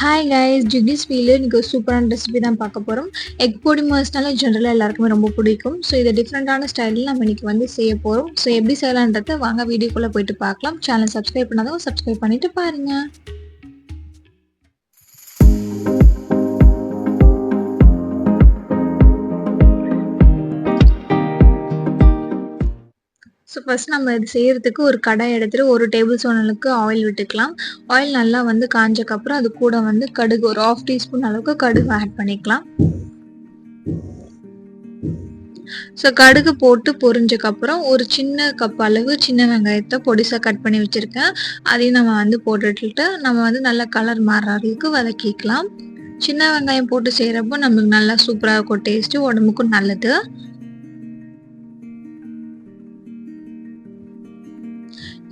Hi guys ஜிக்னிஸ் wheel இன்றைக்கி ஒரு சூப்பரான ரெசிபி தான் பார்க்க போகிறோம் எக் பொடி மாஸ்னால ஜென்ரலாக எல்லாருக்குமே ரொம்ப பிடிக்கும். ஸோ இதை டிஃப்ரெண்ட்டான ஸ்டைலில் நம்ம இன்றைக்கி வந்து செய்ய போகிறோம் ஸோ எப்படி செய்யலான்றதை வாங்க வீடியோக்குள்ளே போயிட்டு பார்க்கலாம். சேனல் சப்ஸ்கிரைப் பண்ணாதவங்க சப்ஸ்கிரைப் பண்ணிட்டு பாருங்கள் ஸோ ஃபஸ்ட் நம்ம இது செய்கிறதுக்கு ஒரு கடாய் எடுத்துகிட்டு ஒரு டேபிள் ஸ்பூன் அளவுக்கு ஆயில் விட்டுக்கலாம். ஆயில் நல்லா வந்து காஞ்சக்கப்புறம் அது கூட வந்து கடுகு ஒரு ஆஃப் டீஸ்பூன் அளவுக்கு கடுகு ஆட் பண்ணிக்கலாம். ஸோ கடுகு போட்டு பொரிஞ்சக்கப்புறம் ஒரு சின்ன கப் அளவு சின்ன வெங்காயத்தை பொடிசாக கட் பண்ணி வச்சுருக்கேன். அதையும் நம்ம வந்து போட்டுட்டு நம்ம வந்து நல்லா கலர் மாறுற அளவுக்கு வதக்கிக்கலாம். சின்ன வெங்காயம் போட்டு செய்கிறப்போ நம்மளுக்கு நல்லா சூப்பராக இருக்கும் டேஸ்ட்டு உடம்புக்கும் நல்லது.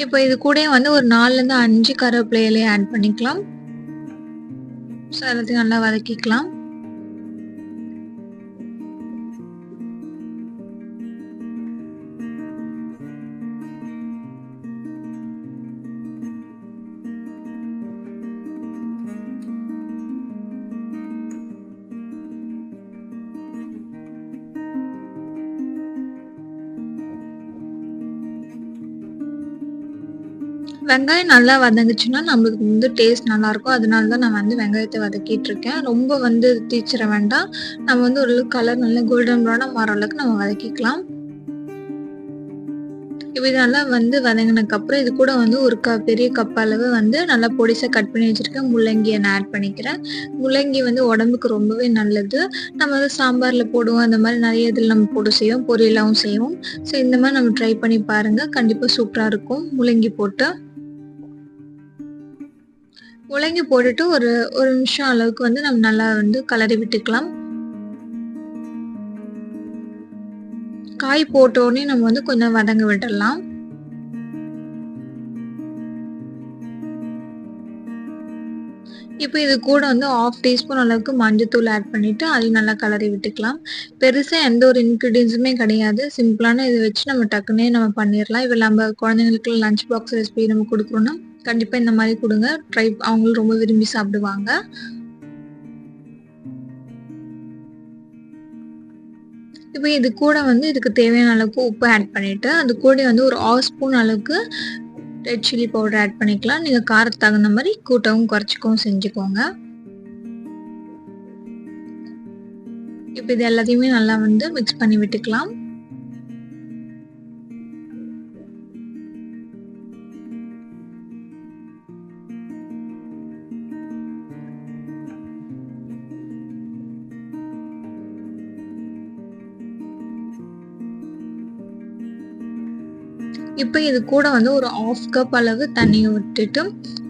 இப்போ இது கூட வந்து ஒரு நாலுலேருந்து அஞ்சு கருவேப்பிலையிலையும் ஆட் பண்ணிக்கலாம். ஸோ எல்லாத்தையும் நல்லா வதக்கிக்கலாம். வெங்காயம் நல்லா வதங்குச்சுன்னா நம்மளுக்கு வந்து டேஸ்ட் நல்லாயிருக்கும். அதனால தான் நான் வந்து வெங்காயத்தை வதக்கிட்டு இருக்கேன் ரொம்ப வந்து தீச்சிட வேண்டாம். நம்ம வந்து ஒரு கலர் நல்லா கோல்டன் ப்ரௌனாக மாற அளவுக்கு நம்ம வதக்கிக்கலாம். இப்போ இது நல்லா வந்து வதங்கினதுக்கப்புறம் இது கூட வந்து ஒரு க பெரிய கப் அளவு வந்து நல்லா பொடிசாக கட் பண்ணி வச்சுருக்கேன். முள்ளங்கியை நான் ஆட் பண்ணிக்கிறேன். முள்ளங்கி வந்து உடம்புக்கு ரொம்பவே நல்லது. நம்ம வந்து சாம்பாரில் போடுவோம். அந்த மாதிரி நிறைய இதில் நம்ம போட்டு செய்வோம். பொரியலாகவும் செய்வோம். ஸோ இந்த மாதிரி நம்ம ட்ரை பண்ணி பாருங்கள் கண்டிப்பாக சூப்பராக இருக்கும். முள்ளங்கி போட்டு. உலங்கி போட்டுட்டு ஒரு ஒரு நிமிஷம் அளவுக்கு வந்து நம்ம நல்லா வந்து கலரி விட்டுக்கலாம். காய் போட்ட உடனே நம்ம வந்து கொஞ்சம் வதங்க விட்டுடலாம். இப்போ இது கூட வந்து ஆஃப் டீஸ்பூன் அளவுக்கு மஞ்சத்தூள் ஆட் பண்ணிவிட்டு அதையும் நல்லா கலரி விட்டுக்கலாம். பெருசாக எந்த ஒரு இன்க்ரீடியன்ஸுமே கிடையாது. சிம்பிளான இதை வச்சு நம்ம டக்குன்னே நம்ம பண்ணிடலாம். இப்போ நம்ம குழந்தைங்களுக்கு லஞ்ச் பாக்ஸ் ரெசிபி நம்ம கொடுக்குறோன்னா கண்டிப்பாக இந்த மாதிரி கொடுங்க. ட்ரை அவங்களும் ரொம்ப விரும்பி சாப்பிடுவாங்க. இப்போ இது கூட வந்து இதுக்கு தேவையான அளவுக்கு உப்பு ஆட் பண்ணிவிட்டு அது கூட வந்து ஒரு ஆஃப் ஸ்பூன் அளவுக்கு ரெட் சில்லி பவுடர் ஆட் பண்ணிக்கலாம். நீங்கள் காரத்துக்கு தகுந்த மாதிரி கூட்டவும் குறைச்சிக்கவும் செஞ்சுக்கோங்க. இப்போ இது எல்லாத்தையுமே நல்லா வந்து மிக்ஸ் பண்ணி விட்டுக்கலாம். இப்போ இது கூட வந்து ஒரு ஆஃப் கப் அளவு தண்ணியை விட்டுட்டு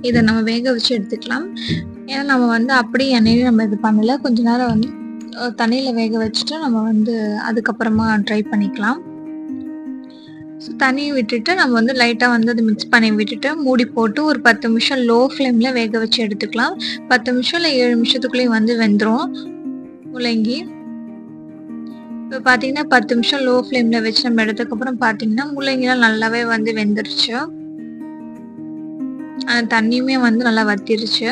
இதை நம்ம வேக வச்சு எடுத்துக்கலாம். ஏன்னா நம்ம வந்து அப்படியே எண்ணெயிலே நம்ம இது பண்ணல. கொஞ்ச நேரம் வந்து தண்ணியில் வேக வச்சுட்டு நம்ம வந்து அதுக்கப்புறமா ட்ரை பண்ணிக்கலாம். ஸோ தண்ணியை விட்டுட்டு நம்ம வந்து லைட்டாக வந்து அதை மிக்ஸ் பண்ணி விட்டுட்டு மூடி போட்டு ஒரு பத்து நிமிஷம் லோ ஃப்ளேமில் வேக வச்சு எடுத்துக்கலாம். பத்து நிமிஷம் இல்லை ஏழு நிமிஷத்துக்குள்ளேயும் வந்து வெந்துடும் முள்ளங்கி. இப்போ பார்த்தீங்கன்னா பத்து நிமிஷம் லோ ஃப்ளேமில் வச்சு நம்ம எடுத்ததுக்கப்புறம் பார்த்தீங்கன்னா முள்ளங்கிலாம் நல்லாவே வந்து வெந்துருச்சு. அந்த தண்ணியுமே வந்து நல்லா வத்திருச்சு.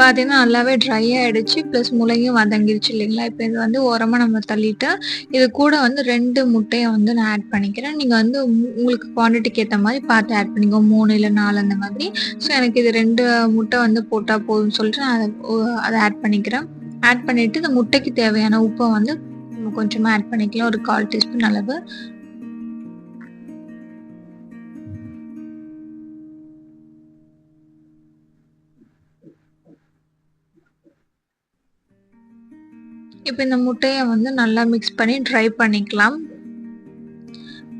பார்த்தீங்கன்னா நல்லாவே ட்ரை ஆகிடுச்சு ப்ளஸ் முளையும் வதங்கிடுச்சு இல்லைங்களா? இப்போ இது வந்து உரமாக நம்ம தள்ளிட்டு இது கூட வந்து ரெண்டு முட்டையை வந்து நான் ஆட் பண்ணிக்கிறேன். நீங்கள் வந்து உங்களுக்கு குவான்டிட்டிக்கு ஏற்ற மாதிரி பார்த்து ஆட் பண்ணிக்கோ. மூணு இல்லை நாலு அந்த மாதிரி. ஸோ எனக்கு இது ரெண்டு முட்டை வந்து போட்டால் போதும்னு சொல்லிட்டு நான் அதை அதை ஆட் பண்ணிக்கிறேன். ஆட் பண்ணிவிட்டு இந்த முட்டைக்கு தேவையான உப்பை வந்து கொஞ்சமாக ஆட் பண்ணிக்கலாம். ஒரு கால் டீஸ்பூன் அளவு. இப்போ இந்த முட்டையை வந்து நல்லா மிக்ஸ் பண்ணி ட்ரை பண்ணிக்கலாம்.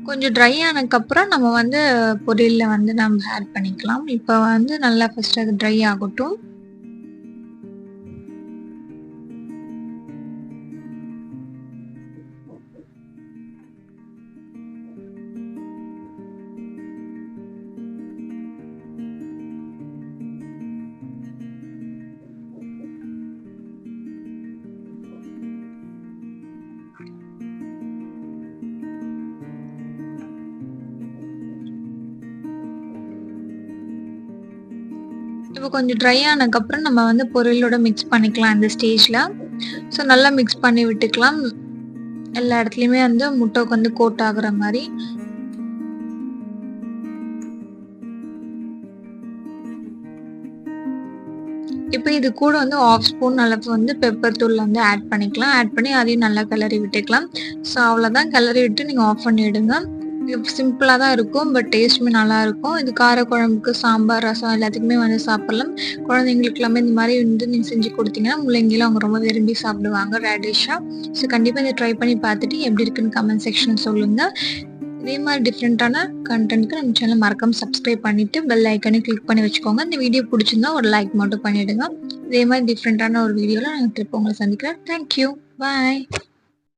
கொஞ்சம் ட்ரை ஆனதுக்கப்புறம் நம்ம வந்து பொரியலில் வந்து நம்ம ஆட் பண்ணிக்கலாம். இப்போ வந்து நல்லா ஃபஸ்ட்டு அது ட்ரை ஆகட்டும். இப்போ கொஞ்சம் ட்ரை ஆனதுக்கப்புறம் நம்ம வந்து பொரியலோட மிக்ஸ் பண்ணிக்கலாம் இந்த ஸ்டேஜில் ஸோ நல்லா மிக்ஸ் பண்ணி விட்டுக்கலாம். எல்லா இடத்துலையுமே வந்து முட்டைக்கு வந்து கோட் ஆகுற மாதிரி. இப்போ இது கூட வந்து ஆஃப் ஸ்பூன் அளவு வந்து பெப்பர் தூள் வந்து ஆட் பண்ணிக்கலாம். ஆட் பண்ணி அதையும் நல்லா கிளறி விட்டுக்கலாம். ஸோ அவ்வளோதான் கிளறி விட்டு நீங்கள் ஆஃப் பண்ணிவிடுங்க சிம்பிளாக தான் இருக்கும் பட் டேஸ்ட்டுமே நல்லா இருக்கும். இது கார குழம்புக்கு சாம்பார் ரசம் எல்லாத்துக்குமே வந்து சாப்பிடலாம். குழந்தைங்களுக்கு எல்லாமே இந்த மாதிரி வந்து நீங்கள் செஞ்சு கொடுத்தீங்கன்னா முள்ளங்கிலாம் அவங்க ரொம்ப விரும்பி சாப்பிடுவாங்க ரேடிஷாக ஸோ கண்டிப்பாக இதை ட்ரை பண்ணி பார்த்துட்டு எப்படி இருக்குன்னு கமெண்ட் செக்ஷன் சொல்லுங்கள் இதே மாதிரி டிஃப்ரெண்ட்டான கண்டென்ட்க்கு நம்ம சேனல் மறக்காம சப்ஸ்கிரைப் பண்ணிவிட்டு பெல் ஐக்கனை கிளிக் பண்ணி வச்சுக்கோங்க. இந்த வீடியோ பிடிச்சிருந்தா ஒரு லைக் மட்டும் பண்ணிவிடுங்க இதே மாதிரி டிஃப்ரெண்ட்டான ஒரு வீடியோவில் நாங்கள் திருப்பி உங்களை சந்திக்கிறேன். Thank you bye